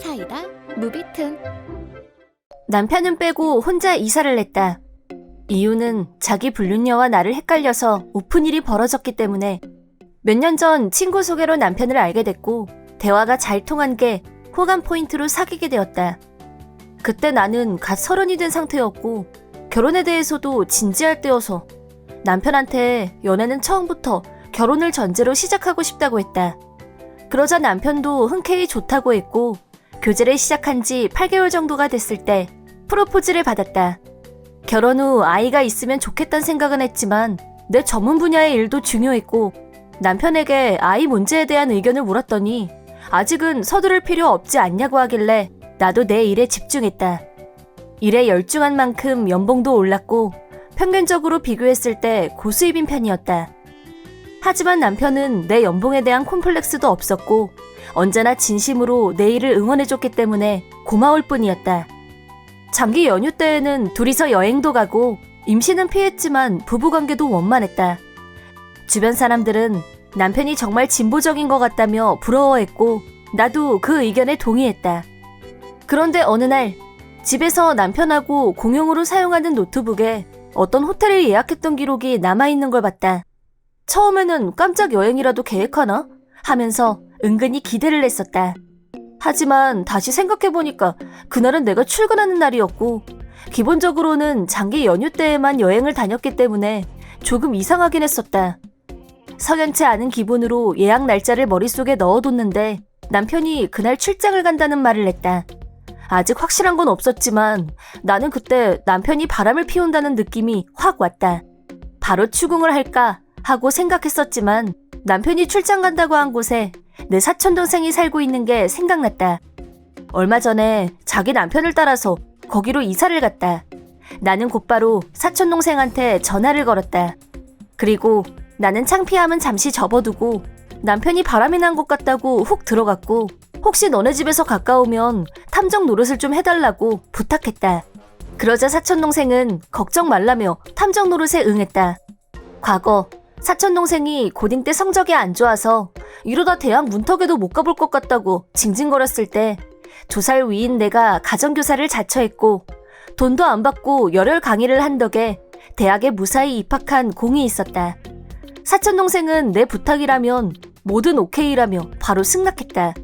사이다 무비튼 남편은 빼고 혼자 이사를 했다. 이유는 자기 불륜녀와 나를 헷갈려서 오픈 일이 벌어졌기 때문에 몇 년 전 친구 소개로 남편을 알게 됐고 대화가 잘 통한 게 호감 포인트로 사귀게 되었다. 그때 나는 갓 서른이 된 상태였고 결혼에 대해서도 진지할 때여서 남편한테 연애는 처음부터 결혼을 전제로 시작하고 싶다고 했다. 그러자 남편도 흔쾌히 좋다고 했고 교제를 시작한 지 8개월 정도가 됐을 때 프로포즈를 받았다. 결혼 후 아이가 있으면 좋겠다는 생각은 했지만 내 전문 분야의 일도 중요했고 남편에게 아이 문제에 대한 의견을 물었더니 아직은 서두를 필요 없지 않냐고 하길래 나도 내 일에 집중했다. 일에 열중한 만큼 연봉도 올랐고 평균적으로 비교했을 때 고수입인 편이었다. 하지만 남편은 내 연봉에 대한 콤플렉스도 없었고 언제나 진심으로 내 일을 응원해줬기 때문에 고마울 뿐이었다. 장기 연휴 때에는 둘이서 여행도 가고 임신은 피했지만 부부관계도 원만했다. 주변 사람들은 남편이 정말 진보적인 것 같다며 부러워했고 나도 그 의견에 동의했다. 그런데 어느 날 집에서 남편하고 공용으로 사용하는 노트북에 어떤 호텔을 예약했던 기록이 남아있는 걸 봤다. 처음에는 깜짝 여행이라도 계획하나? 하면서 은근히 기대를 했었다. 하지만 다시 생각해보니까 그날은 내가 출근하는 날이었고, 기본적으로는 장기 연휴 때에만 여행을 다녔기 때문에 조금 이상하긴 했었다. 석연치 않은 기분으로 예약 날짜를 머릿속에 넣어뒀는데 남편이 그날 출장을 간다는 말을 했다. 아직 확실한 건 없었지만 나는 그때 남편이 바람을 피운다는 느낌이 확 왔다. 바로 추궁을 할까 하고 생각했었지만 남편이 출장 간다고 한 곳에 내 사촌 동생이 살고 있는 게 생각났다. 얼마 전에 자기 남편을 따라서 거기로 이사를 갔다. 나는 곧바로 사촌 동생한테 전화를 걸었다. 그리고 나는 창피함은 잠시 접어두고 남편이 바람이 난 것 같다고 훅 들어갔고 혹시 너네 집에서 가까우면 탐정 노릇을 좀 해달라고 부탁했다. 그러자 사촌 동생은 걱정 말라며 탐정 노릇에 응했다. 과거 사촌 동생이 고딩 때 성적이 안 좋아서 이러다 대학 문턱에도 못 가볼 것 같다고 징징거렸을 때 두 살 위인 내가 가정교사를 자처했고 돈도 안 받고 열혈 강의를 한 덕에 대학에 무사히 입학한 공이 있었다. 사촌 동생은 내 부탁이라면 뭐든 오케이라며 바로 승낙했다.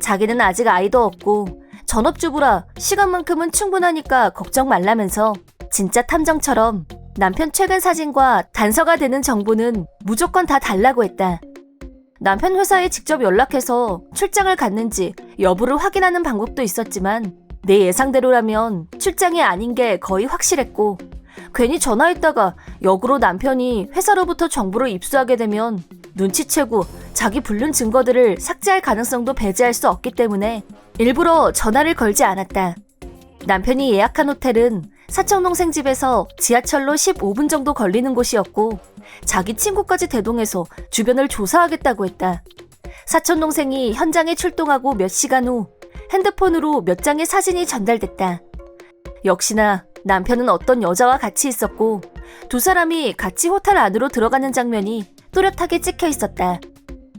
자기는 아직 아이도 없고 전업주부라 시간만큼은 충분하니까 걱정 말라면서 진짜 탐정처럼 남편 최근 사진과 단서가 되는 정보는 무조건 다 달라고 했다. 남편 회사에 직접 연락해서 출장을 갔는지 여부를 확인하는 방법도 있었지만 내 예상대로라면 출장이 아닌 게 거의 확실했고 괜히 전화했다가 역으로 남편이 회사로부터 정보를 입수하게 되면 눈치채고 자기 불륜 증거들을 삭제할 가능성도 배제할 수 없기 때문에 일부러 전화를 걸지 않았다. 남편이 예약한 호텔은 사촌 동생 집에서 지하철로 15분 정도 걸리는 곳이었고 자기 친구까지 대동해서 주변을 조사하겠다고 했다. 사촌 동생이 현장에 출동하고 몇 시간 후 핸드폰으로 몇 장의 사진이 전달됐다. 역시나 남편은 어떤 여자와 같이 있었고 두 사람이 같이 호텔 안으로 들어가는 장면이 또렷하게 찍혀 있었다.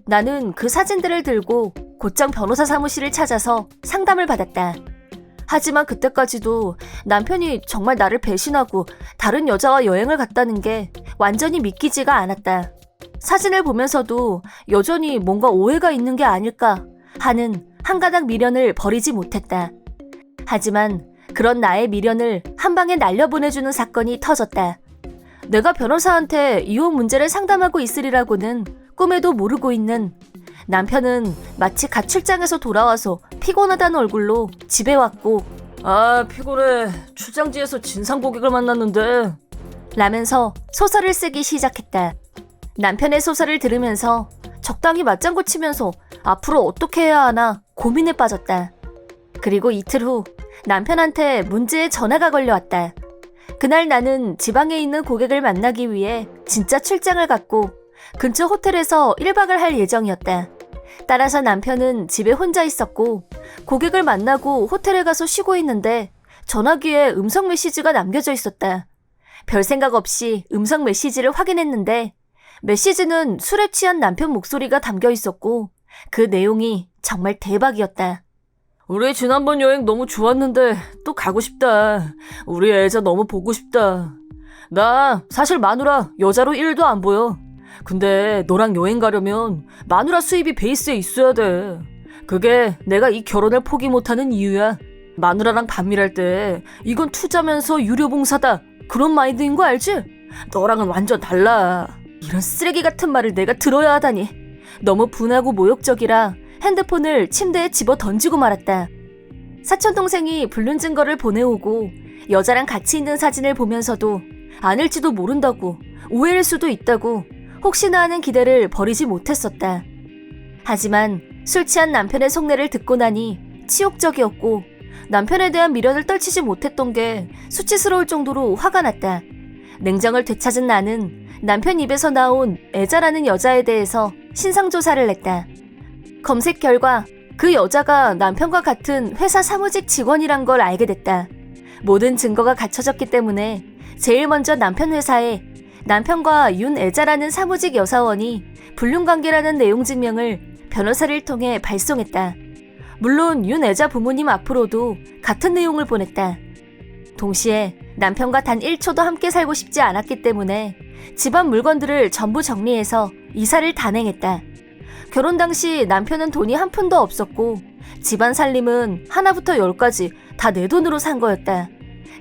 나는 그 사진들을 들고 곧장 변호사 사무실을 찾아서 상담을 받았다. 하지만 그때까지도 남편이 정말 나를 배신하고 다른 여자와 여행을 갔다는 게 완전히 믿기지가 않았다. 사진을 보면서도 여전히 뭔가 오해가 있는 게 아닐까 하는 한 가닥 미련을 버리지 못했다. 하지만 그런 나의 미련을 한 방에 날려보내주는 사건이 터졌다. 내가 변호사한테 이혼 문제를 상담하고 있으리라고는 꿈에도 모르고 있는 남편은 마치 갓 출장에서 돌아와서 피곤하다는 얼굴로 집에 왔고 아 피곤해 출장지에서 진상 고객을 만났는데 라면서 소설을 쓰기 시작했다. 남편의 소설을 들으면서 적당히 맞장구 치면서 앞으로 어떻게 해야 하나 고민에 빠졌다. 그리고 이틀 후 남편한테 문제의 전화가 걸려왔다. 그날 나는 지방에 있는 고객을 만나기 위해 진짜 출장을 갔고 근처 호텔에서 1박을 할 예정이었다. 따라서 남편은 집에 혼자 있었고 고객을 만나고 호텔에 가서 쉬고 있는데 전화기에 음성 메시지가 남겨져 있었다. 별 생각 없이 음성 메시지를 확인했는데 메시지는 술에 취한 남편 목소리가 담겨 있었고 그 내용이 정말 대박이었다. 우리 지난번 여행 너무 좋았는데 또 가고 싶다. 우리 애자 너무 보고 싶다. 나 사실 마누라 여자로 1도 안 보여. 근데 너랑 여행 가려면 마누라 수입이 베이스에 있어야 돼. 그게 내가 이 결혼을 포기 못하는 이유야. 마누라랑 반밀할 때 이건 투자면서 유료봉사다. 그런 마인드인 거 알지? 너랑은 완전 달라. 이런 쓰레기 같은 말을 내가 들어야 하다니. 너무 분하고 모욕적이라 핸드폰을 침대에 집어 던지고 말았다. 사촌 동생이 불륜 증거를 보내오고 여자랑 같이 있는 사진을 보면서도 아닐지도 모른다고 오해일 수도 있다고 혹시나 하는 기대를 버리지 못했었다. 하지만 술 취한 남편의 속내를 듣고 나니 치욕적이었고 남편에 대한 미련을 떨치지 못했던 게 수치스러울 정도로 화가 났다. 냉정을 되찾은 나는 남편 입에서 나온 애자라는 여자에 대해서 신상조사를 했다. 검색 결과 그 여자가 남편과 같은 회사 사무직 직원이란 걸 알게 됐다. 모든 증거가 갖춰졌기 때문에 제일 먼저 남편 회사에 남편과 윤애자라는 사무직 여사원이 불륜관계라는 내용 증명을 변호사를 통해 발송했다. 물론 윤애자 부모님 앞으로도 같은 내용을 보냈다. 동시에 남편과 단 1초도 함께 살고 싶지 않았기 때문에 집안 물건들을 전부 정리해서 이사를 단행했다. 결혼 당시 남편은 돈이 한 푼도 없었고 집안 살림은 하나부터 열까지 다 내 돈으로 산 거였다.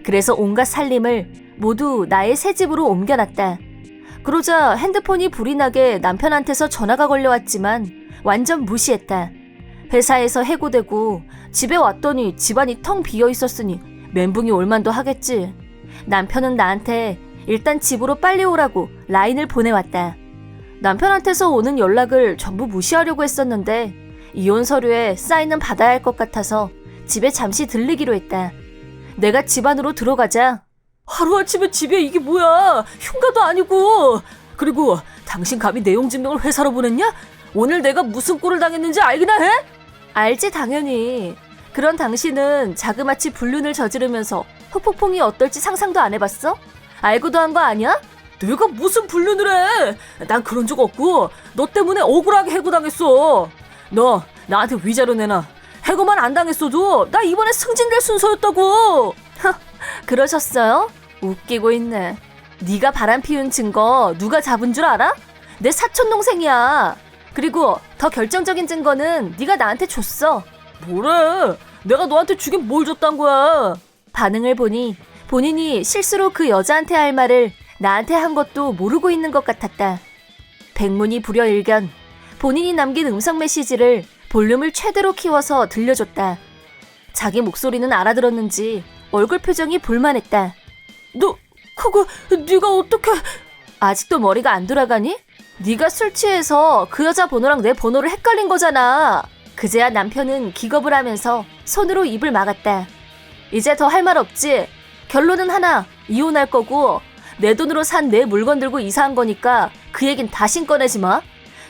그래서 온갖 살림을 모두 나의 새 집으로 옮겨놨다. 그러자 핸드폰이 불이 나게 남편한테서 전화가 걸려왔지만 완전 무시했다. 회사에서 해고되고 집에 왔더니 집안이 텅 비어 있었으니 멘붕이 올만도 하겠지. 남편은 나한테 일단 집으로 빨리 오라고 라인을 보내왔다. 남편한테서 오는 연락을 전부 무시하려고 했었는데 이혼 서류에 사인은 받아야 할 것 같아서 집에 잠시 들르기로 했다. 내가 집 안으로 들어가자 하루아침에 집에 이게 뭐야 흉가도 아니고 그리고 당신 감히 내용 증명을 회사로 보냈냐? 오늘 내가 무슨 꼴을 당했는지 알기나 해? 알지 당연히 그런 당신은 자그마치 불륜을 저지르면서 후폭풍이 어떨지 상상도 안 해봤어? 알고도 한 거 아니야? 내가 무슨 불륜을 해? 난 그런 적 없고 너 때문에 억울하게 해고당했어. 너 나한테 위자료 내놔. 해고만 안 당했어도 나 이번에 승진될 순서였다고. 그러셨어요? 웃기고 있네. 네가 바람 피운 증거 누가 잡은 줄 알아? 내 사촌 동생이야. 그리고 더 결정적인 증거는 네가 나한테 줬어. 뭐래? 내가 너한테 주긴 뭘 줬단 거야? 반응을 보니 본인이 실수로 그 여자한테 할 말을 나한테 한 것도 모르고 있는 것 같았다. 백문이 불여일견. 본인이 남긴 음성 메시지를 볼륨을 최대로 키워서 들려줬다. 자기 목소리는 알아들었는지 얼굴 표정이 볼만했다. 너 그거 네가 어떻게 아직도 머리가 안 돌아가니? 네가 술 취해서 그 여자 번호랑 내 번호를 헷갈린 거잖아. 그제야 남편은 기겁을 하면서 손으로 입을 막았다. 이제 더 할 말 없지? 결론은 하나, 이혼할 거고 내 돈으로 산 내 물건 들고 이사한 거니까 그 얘긴 다신 꺼내지 마.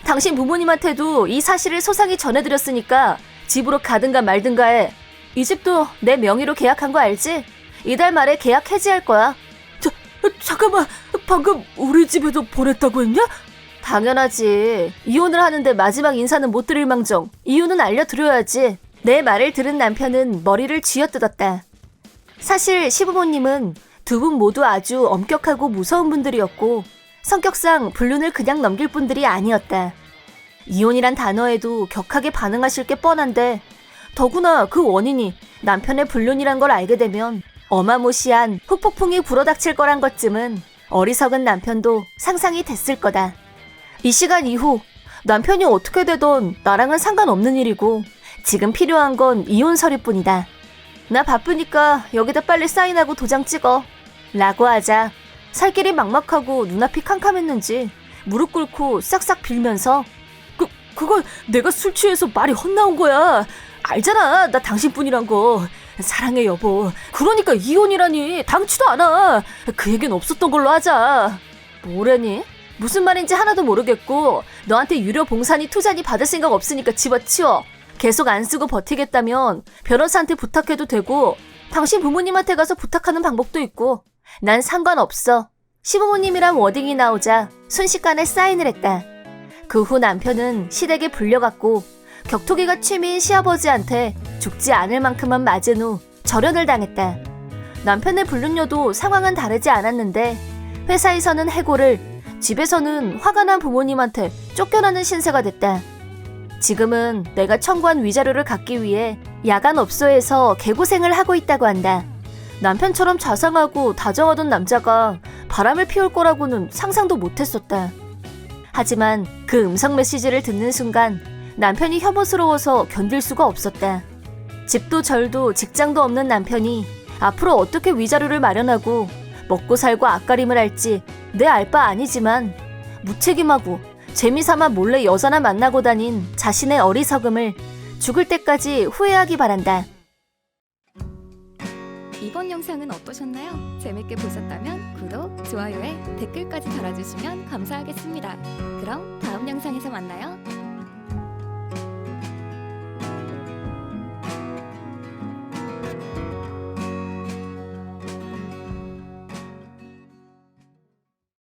당신 부모님한테도 이 사실을 소상히 전해드렸으니까 집으로 가든가 말든가 해. 이 집도 내 명의로 계약한 거 알지? 이달 말에 계약 해지할 거야. 저, 잠깐만. 방금 우리 집에도 보냈다고 했냐? 당연하지. 이혼을 하는데 마지막 인사는 못 드릴 망정. 이유는 알려드려야지. 내 말을 들은 남편은 머리를 쥐어뜯었다. 사실 시부모님은 두 분 모두 아주 엄격하고 무서운 분들이었고 성격상 불륜을 그냥 넘길 분들이 아니었다. 이혼이란 단어에도 격하게 반응하실 게 뻔한데 더구나 그 원인이 남편의 불륜이란 걸 알게 되면 어마무시한 후폭풍이 불어닥칠 거란 것쯤은 어리석은 남편도 상상이 됐을 거다. 이 시간 이후 남편이 어떻게 되던 나랑은 상관없는 일이고 지금 필요한 건 이혼 서류뿐이다. 나 바쁘니까 여기다 빨리 사인하고 도장 찍어. 라고 하자 살 길이 막막하고 눈앞이 캄캄했는지 무릎 꿇고 싹싹 빌면서 그, 그걸 내가 술 취해서 말이 헛나온 거야. 알잖아. 나 당신뿐이란 거. 사랑해 여보. 그러니까 이혼이라니. 당치도 않아. 그 얘기는 없었던 걸로 하자. 뭐래니? 무슨 말인지 하나도 모르겠고 너한테 유료 봉사니 투자니 받을 생각 없으니까 집어치워. 계속 안 쓰고 버티겠다면 변호사한테 부탁해도 되고 당신 부모님한테 가서 부탁하는 방법도 있고 난 상관없어. 시부모님이란 워딩이 나오자 순식간에 사인을 했다. 그 후 남편은 시댁에 불려갔고 격투기가 취미인 시아버지한테 죽지 않을 만큼만 맞은 후 절연을 당했다. 남편의 불륜녀도 상황은 다르지 않았는데 회사에서는 해고를, 집에서는 화가 난 부모님한테 쫓겨나는 신세가 됐다. 지금은 내가 청구한 위자료를 갖기 위해 야간 업소에서 개고생을 하고 있다고 한다. 남편처럼 자상하고 다정하던 남자가 바람을 피울 거라고는 상상도 못했었다. 하지만 그 음성 메시지를 듣는 순간 남편이 혐오스러워서 견딜 수가 없었다. 집도 절도 직장도 없는 남편이 앞으로 어떻게 위자료를 마련하고 먹고 살고 앞가림을 할지 내 알 바 아니지만 무책임하고 재미삼아 몰래 여자나 만나고 다닌 자신의 어리석음을 죽을 때까지 후회하기 바란다. 이번 영상은 어떠셨나요? 재밌게 보셨다면 구독, 좋아요에 댓글까지 달아주시면 감사하겠습니다. 그럼 다음 영상에서 만나요.